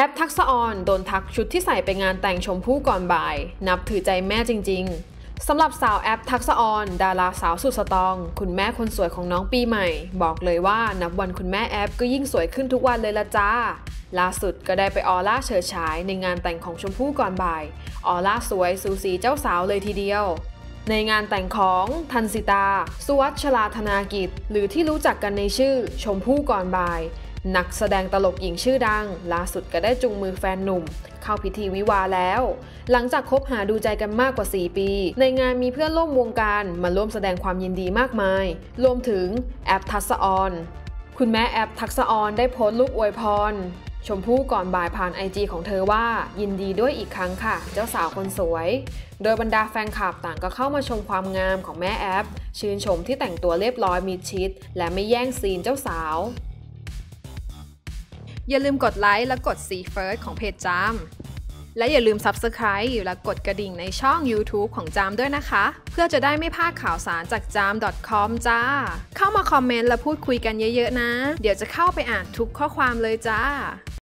แอปทักษออนโดนทักชุดที่ใส่ไปงานแต่งชมพู่ก่อนบ่าย นับถือใจแม่จริง ๆ สำหรับสาวแอปทักษออน ดาราสาวสุดสตอง คุณแม่คนสวยของน้องปีใหม่ บอกเลยว่านับวันคุณแม่แอปก็ยิ่งสวยขึ้นทุกวันเลยละจ้า ล่าสุดก็ได้ไปออร่าเฉิดฉายในงานแต่งของชมพู่ก่อนบ่าย ออร่าสวยสูสีเจ้าสาวเลยทีเดียวในงานแต่งของทันสิตา สุวัชลาธนากิจ หรือที่รู้จักกันในชื่อ ชมพู่ก่อนบ่าย นักแสดงตลกหญิงชื่อดัง ล่าสุดก็ได้จุงมือแฟนหนุ่ม เข้าพิธีวิวาแล้ว หลังจากคบหาดูใจกันมากกว่า 4 ปี ในงานมีเพื่อนร่วมวงการมาร่วมแสดงความยินดีมากมาย รวมถึงแอปทักษออน คุณแม่แอปทักษออนได้โพสต์รูปอวยพร ชมพู่ก่อนบ่ายผ่านไอจีของเธอว่า ยินดีด้วยอีกครั้งค่ะ เจ้าสาวคนสวย โดยบรรดาแฟนคลับต่างก็เข้ามาชมความงามของแม่แอปชื่นชมที่แต่งตัวเรียบร้อยมีชิด และไม่แย่งซีนเจ้าสาว อย่าลืมกดไลค์และกด See First ของเพจจามและอย่าลืม Subscribe และกดกระดิ่งในช่อง YouTube ของจามด้วยนะคะ เพื่อจะได้ไม่พลาดข่าวสารจากจาม .com จ้า เข้ามาคอมเมนต์และพูดคุยกันเยอะๆนะ เดี๋ยวจะเข้าไปอ่านทุกข้อความเลยจ้า